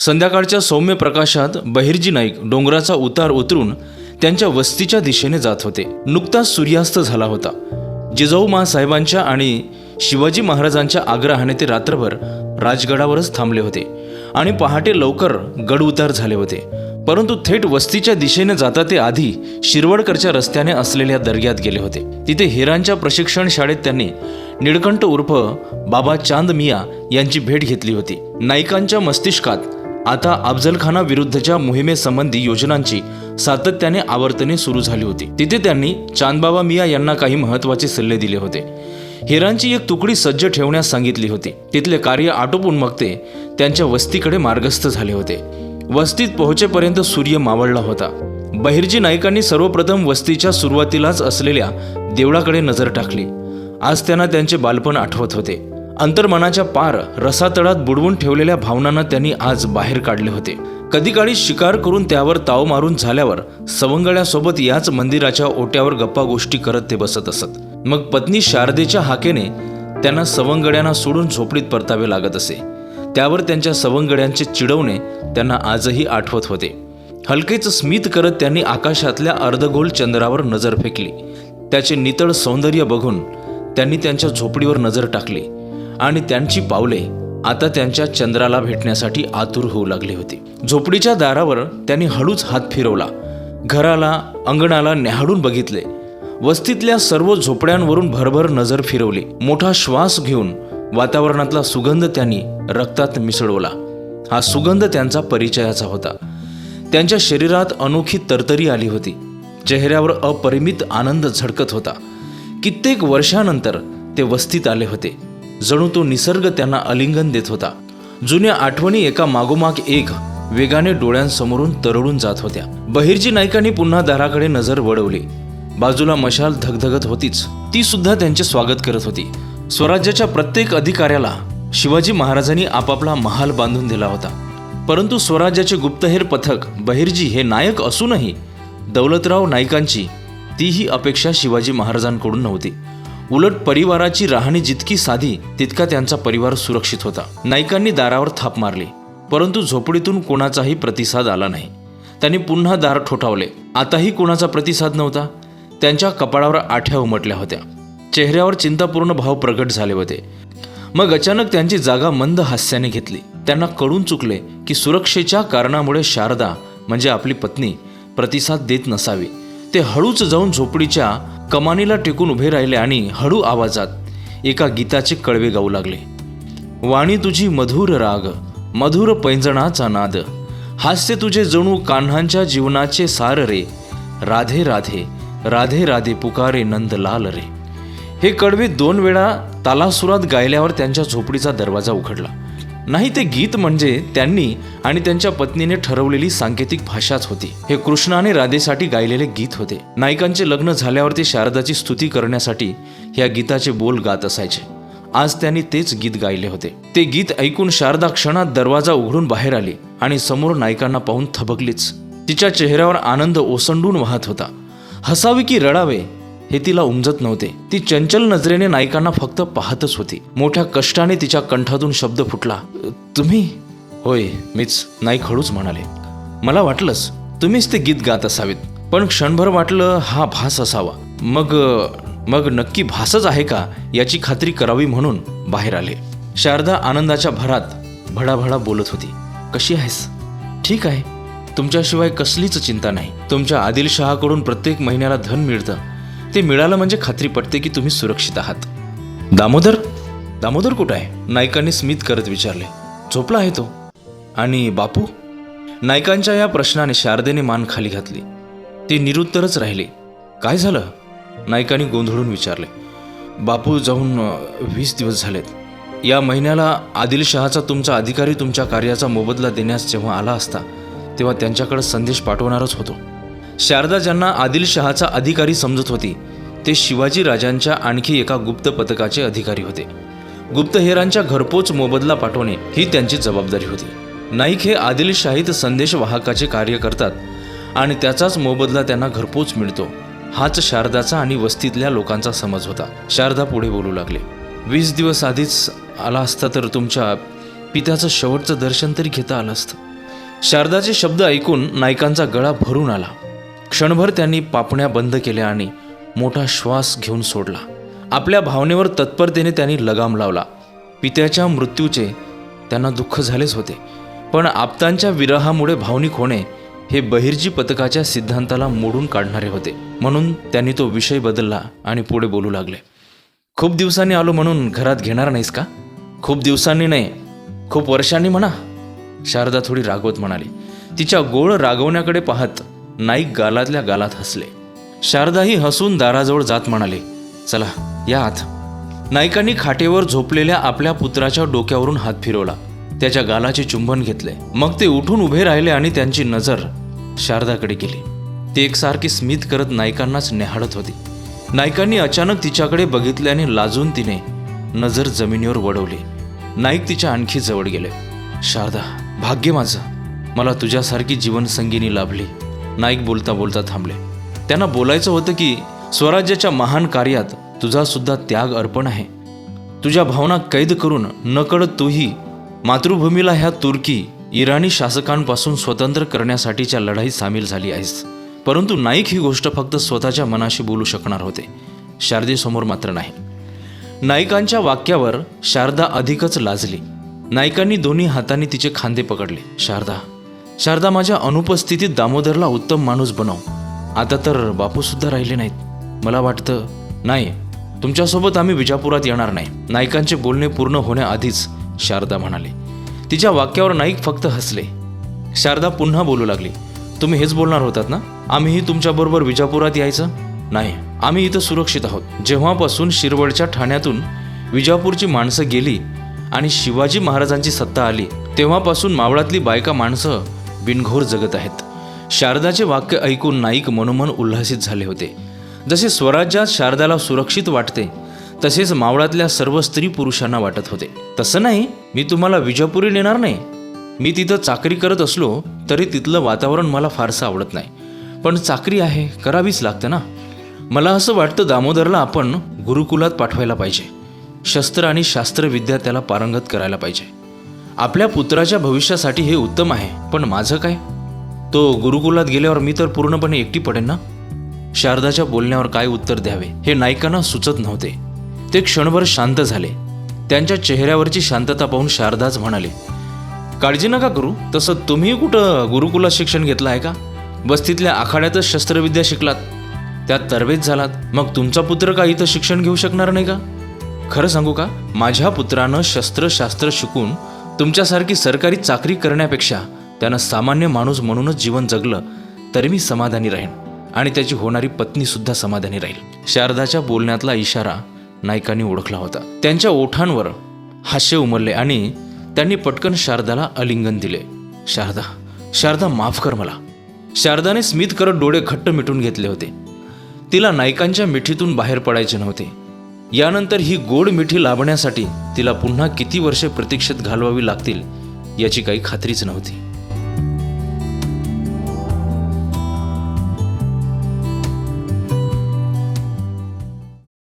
संध्याकाळच्या सौम्य प्रकाशात बहिर्जी नाईक डोंगराचा उतार उतरून त्यांच्या वस्तीच्या दिशेने जात होते. नुकताच सूर्यास्त झाला होता. जिजाऊ महासाहेबांच्या आणि शिवाजी महाराजांच्या आग्रहाने ते रात्रभर राजगडावरच थांबले होते आणि पहाटे लवकर गड उतार झाले होते. परंतु थेट वस्तीच्या दिशेने जाता ते आधी शिरवडकरच्या रस्त्याने असलेल्या दर्ग्यात गेले होते. तिथे हिरांच्या प्रशिक्षण शाळेत त्यांनी निळकंठ उर्फ बाबा चांद मिया यांची भेट घेतली होती. नाईकांच्या मस्तिष्कात आता अफजलखाना विरुद्धच्या मोहिमेसंबंधी योजनांची सातत्याने आवर्तने सुरू झाली होती. तिथे त्यांनी चांदबाबा मिया यांना काही महत्त्वाचे सल्ले दिले होते. हिरांची एक तुकडी सज्ज ठेवण्यास सांगितली होती. तिथले कार्य आटोपून मग ते त्यांच्या वस्तीकडे मार्गस्थ झाले होते. वस्तीत पोहोचेपर्यंत सूर्य मावळला होता. बहिर्जी नाईकांनी सर्वप्रथम वस्तीच्या सुरुवातीलाच असलेल्या देवळाकडे नजर टाकली. आज त्यांना त्यांचे बालपण आठवत होते. अंतर्मनाच्या पार रसातळात बुडवून ठेवलेल्या भावनांना त्यांनी आज बाहेर काढले होते. कधी काळी शिकार करून त्यावर ताव मारून झाल्यावर सवंगड्यासोबत याच मंदिराच्या ओट्यावर गप्पा गोष्टी करत ते बसत असत. मग पत्नी शारदेच्या हाकेने त्यांना सवंगड्यांना सोडून झोपडीत परतावे लागत असे. त्यावर त्यांच्या सवंगड्यांचे चिडवणे त्यांना आजही आठवत होते. हलकेच स्मित करत त्यांनी आकाशातल्या अर्धगोल चंद्रावर नजर फेकली. त्याचे नितळ सौंदर्य बघून त्यांनी त्यांच्या झोपडीवर नजर टाकली. आणि त्यांची पावले आता त्यांच्या चंद्राला भेटण्यासाठी आतुर होऊ लागली होती. झोपडीच्या दारावर त्यांनी हळूच हात फिरवला. घराला अंगणाला न्याहाळून बघितले. वस्तीतल्या सर्व झोपड्यांवरून भरभर नजर फिरवली. मोठा श्वास घेऊन वातावरणातला सुगंध त्यांनी रक्तात मिसळवला. हा सुगंध त्यांचा परिचयाचा होता. त्यांच्या शरीरात अनोखी तरतरी आली होती. चेहऱ्यावर अपरिमित आनंद झडकत होता. कित्येक वर्षानंतर ते वस्तीत आले होते. जणू तो निसर्ग त्यांना अलिंगन देत होता. जुन्या आठवणी एका मागोमाग एक वेगाने डोळ्यांसमोरून तरळून जात होत्या. बहिर्जी नायकांनी पुन्हा दाराकडे नजर वळवली. बाजूला मशाल धगधगत होतीच. ती सुद्धा त्यांचे स्वागत करत होती. स्वराज्याच्या प्रत्येक अधिकाऱ्याला शिवाजी महाराजांनी आपापला महाल बांधून दिला होता. परंतु स्वराज्याचे गुप्तहेर पथक बहिर्जी हे नायक असूनही दौलतराव नाईकांची तीही अपेक्षा शिवाजी महाराजांकडून नव्हती. उलट परिवाराची राहणी जितकी साधी तितका त्यांचा परिवार सुरक्षित होता. नायकांनी दारावर थाप मारली. परंतु झोपडीतून कोणाचाही प्रतिसाद आला नाही. त्यांनी पुन्हा दार ठोठावले. आताही कोणाचा प्रतिसाद नव्हता. त्यांच्या कपाळावर आठ्या उमटल्या होत्या. चेहऱ्यावर चिंतापूर्ण भाव प्रगट झाले होते. मग अचानक त्यांची जागा मंद हास्याने घेतली. त्यांना कळून चुकले की सुरक्षेच्या कारणामुळे शारदा म्हणजे आपली पत्नी प्रतिसाद देत नसावी. ते हळूच जाऊन झोपडीच्या कमानीला टेकून उभे राहिले आणि हळू आवाजात एका गीताचे कळवे गाऊ लागले. वाणी तुझी मधुर राग मधुर पैंजणाचा नाद हास्य तुझे जणू कान्हांच्या जीवनाचे सार रे. राधे राधे राधे राधे पुकारे नंद लाल रे. हे कडवे दोन वेळा तालासुरात गायल्यावर त्यांच्या झोपडीचा दरवाजा उघडला. नाही ते गीत म्हणजे त्यांनी आणि त्यांच्या पत्नीने ठरवलेली सांकेतिक भाषाच होती. हे कृष्ण आणि राधेसाठी गायलेले गीत होते. नायकांचे लग्न झाल्यावर ते शारदाची स्तुती करण्यासाठी ह्या गीताचे बोल गात असायचे. आज त्यांनी तेच गीत गायले होते. ते गीत ऐकून शारदा क्षणात दरवाजा उघडून बाहेर आली आणि समोर नायकांना पाहून थबकलीच. तिच्या चेहऱ्यावर आनंद ओसंडून वाहत होता. हसावे की रडावे हे तिला उमजत नव्हते. ती चंचल नजरेने नायकांना फक्त पाहतच होती. मोठ्या कष्टाने तिच्या कंठातून शब्द फुटला तुम्ही? होय मीच नाईक हळूच म्हणाले. मला वाटलंच तुम्हीच ते गीत गात असावेत पण क्षणभर वाटलं हा भास असावा. मग मग नक्की भासच आहे का याची खात्री करावी म्हणून बाहेर आले. शारदा आनंदाच्या भरात भडाभडा बोलत होती. कशी आहेस? ठीक आहे. तुमच्याशिवाय कसलीच चिंता नाही. तुमच्या आदिलशहाकडून प्रत्येक महिन्याला धन मिळतं. ते मिळालं म्हणजे खात्री पटते की तुम्ही सुरक्षित आहात. दामोदर? दामोदर कुठं आहे? नायकांनी स्मित करत विचारले. झोपला आहे तो. आणि बापू? नायकांच्या या प्रश्नाने शारदेने मान खाली घातली. ती निरुत्तरच राहिली. काय झालं? नायकांनी गोंधळून विचारले. बापू जाऊन वीस दिवस झालेत. या महिन्याला आदिलशहाचा तुमचा अधिकारी तुमच्या कार्याचा मोबदला देण्यास जेव्हा आला असता तेव्हा त्यांच्याकडे संदेश पाठवणारच होतो. शारदा ज्यांना आदिलशहाचा अधिकारी समजत होती ते शिवाजी राजांच्या आणखी एका गुप्त पथकाचे अधिकारी होते. गुप्तहेरांच्या घरपोच मोबदला पाठवणे ही त्यांची जबाबदारी होती. नाईक हे आदिलशाहीत संदेश वाहकाचे कार्य करतात आणि त्याचाच मोबदला त्यांना घरपोच मिळतो. हाच शारदाचा आणि वस्तीतल्या लोकांचा समज होता. शारदा पुढे बोलू लागले. वीस दिवस आधीच आला असता तर तुमच्या पित्याचं शेवटचं दर्शन तरी घेता आलं असतं. शारदाचे शब्द ऐकून नायकांचा गळा भरून आला. क्षणभर त्यांनी पापण्या बंद केल्या आणि मोठा श्वास घेऊन सोडला. आपल्या भावनेवर तत्परतेने त्यांनी लगाम लावला. पित्याच्या मृत्यूचे त्यांना दुःख झालेच होते. पण आप्तांच्या विरहामुळे भावनिक होणे हे बहिर्जी पथकाच्या सिद्धांताला मोडून काढणारे होते. म्हणून त्यांनी तो विषय बदलला आणि पुढे बोलू लागले. खूप दिवसांनी आलो म्हणून घरात घेणार नाहीस का? खूप दिवसांनी नाही. खूप वर्षांनी म्हणा. शारदा थोडी रागवत म्हणाली. तिच्या गोळ रागवण्याकडे पाहत नाईक गालातल्या गालात हसले. शारदाही हसून दाराजवळ जात म्हणाले चला या आत. नाईकांनी खाटेवर झोपलेल्या आपल्या पुत्राच्या डोक्यावरून हात फिरवला. त्याच्या गालाचे चुंबन घेतले. मग ते उठून उभे राहिले आणि त्यांची नजर शारदाकडे गेली ती एकसारखी स्मित करत नायकांनाच निहाळत होती. नायकांनी अचानक तिच्याकडे बघितल्याने लाजून तिने नजर जमिनीवर वडवली नाईक तिच्या आणखी जवळ गेले. शारदा भाग्य माझं. मला तुझ्यासारखी जीवनसंगिनी लाभली. नाईक बोलता बोलता थांबले. त्यांना बोलायचं होतं की स्वराज्याच्या महान कार्यात तुझा सुद्धा त्याग अर्पण आहे. तुझ्या भावना कैद करून नकळत तूही मातृभूमीला ह्या तुर्की इराणी शासकांपासून स्वतंत्र करण्यासाठीच्या लढाईत सामील झाली आहेस. परंतु नाईक ही गोष्ट फक्त स्वतःच्या मनाशी बोलू शकणार होते. शारदेसमोर मात्र नाही. नायिकांच्या वाक्यावर शारदा अधिकच लाजली. नायकांनी दोन्ही हातांनी तिचे खांदे पकडले. शारदा शारदा माझ्या अनुपस्थितीत दामोदरला उत्तम माणूस बनव. आता तर बापूसुद्धा राहिले नाहीत. मला वाटतं नाही तुमच्यासोबत आम्ही विजापुरात येणार नाही. नायकांचे बोलणे पूर्ण होण्याआधीच शारदा म्हणाली. तिच्या वाक्यावर नाईक फक्त हसले. शारदा पुन्हा बोलू लागली. तुम्ही हेच बोलणार होतात ना? आम्हीही तुमच्याबरोबर विजापुरात यायचं? नाही आम्ही इथं सुरक्षित आहोत. जेव्हापासून शिरवडच्या ठाण्यातून विजापूरची माणसं गेली आणि शिवाजी महाराजांची सत्ता आली तेव्हापासून मावळातली बायका माणसं बिनघोर जगत आहेत. शारदाचे वाक्य ऐकून नाईक मनोमन उल्हासित झाले होते. जसे स्वराज्यात शारदाला सुरक्षित वाटते तसेच मावळातल्या सर्व स्त्री पुरुषांना वाटत होते. तसं नाही मी तुम्हाला विजापुरी नेणार नाही. मी तिथं चाकरी करत असलो तरी तिथलं वातावरण मला फारसं आवडत नाही. पण चाकरी आहे करावीच लागते ना? मला असं वाटतं दामोदरला आपण गुरुकुलात पाठवायला पाहिजे. शस्त्र आणि शास्त्रविद्या त्याला पारंगत करायला पाहिजे. आपल्या पुत्राच्या भविष्यासाठी हे उत्तम आहे. पण माझं काय? तो गुरुकुलात गेल्यावर मी तर पूर्णपणे एकटी पडेन ना? शारदाच्या बोलण्यावर काय उत्तर द्यावे हे नायकांना सुचत नव्हते. ते क्षणभर शांत झाले. त्यांच्या चेहऱ्यावरची शांतता पाहून शारदाच म्हणाले काळजी नका करू तसं तुम्ही कुठं गुरुकुलात शिक्षण घेतलं आहे का? बस्तीतल्या आखाड्यातच शस्त्रविद्या शिकलात. त्यात तरबेज झालात. मग तुमचा पुत्र का इथं शिक्षण घेऊ शकणार नाही का? खरं सांगू का माझ्या पुत्रानं शस्त्रशास्त्र शिकून तुमच्यासारखी सरकारी चाकरी करण्यापेक्षा त्यानं सामान्य माणूस म्हणूनच जीवन जगलं तरी मी समाधानी राहीन. आणि त्याची होणारी पत्नी सुद्धा समाधानी राहील. शारदाच्या बोलण्यातला इशारा नायकांनी ओळखला होता. त्यांच्या ओठांवर हास्य उमलले आणि त्यांनी पटकन शारदाला अलिंगन दिले. शारदा शारदा माफ कर मला. शारदाने स्मित करत डोळे घट्ट मिटून घेतले होते. तिला नायकांच्या मिठीतून बाहेर पडायचे नव्हते. यानंतर ही गोड मिठी लाभण्यासाठी तिला पुन्हा किती वर्षे प्रतीक्षेत घालवावी लागतील याची काही खात्रीच नव्हती.